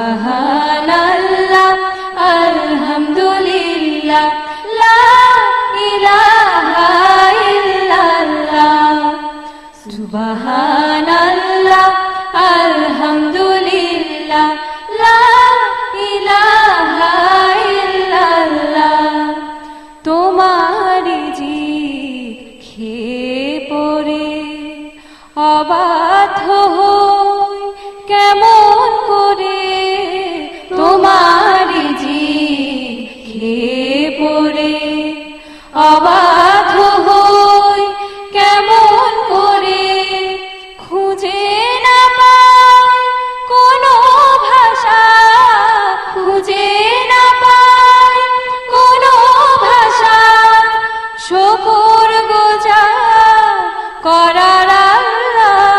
সুবহানাল্লাহ আলহামদুলিল্লাহ লা ইলাহা ইল্লাল্লাহ। সুবহানাল্লাহ আলহামদুলিল্লাহ লা ইলাহা ইল্লাল্লাহ। তোমারি জি অবাধ্য হই অবাধ্য হই কেমন করে খুঁজে না কোনো ভাষা খুঁজে না কোনো ভাষা করার আল্লাহ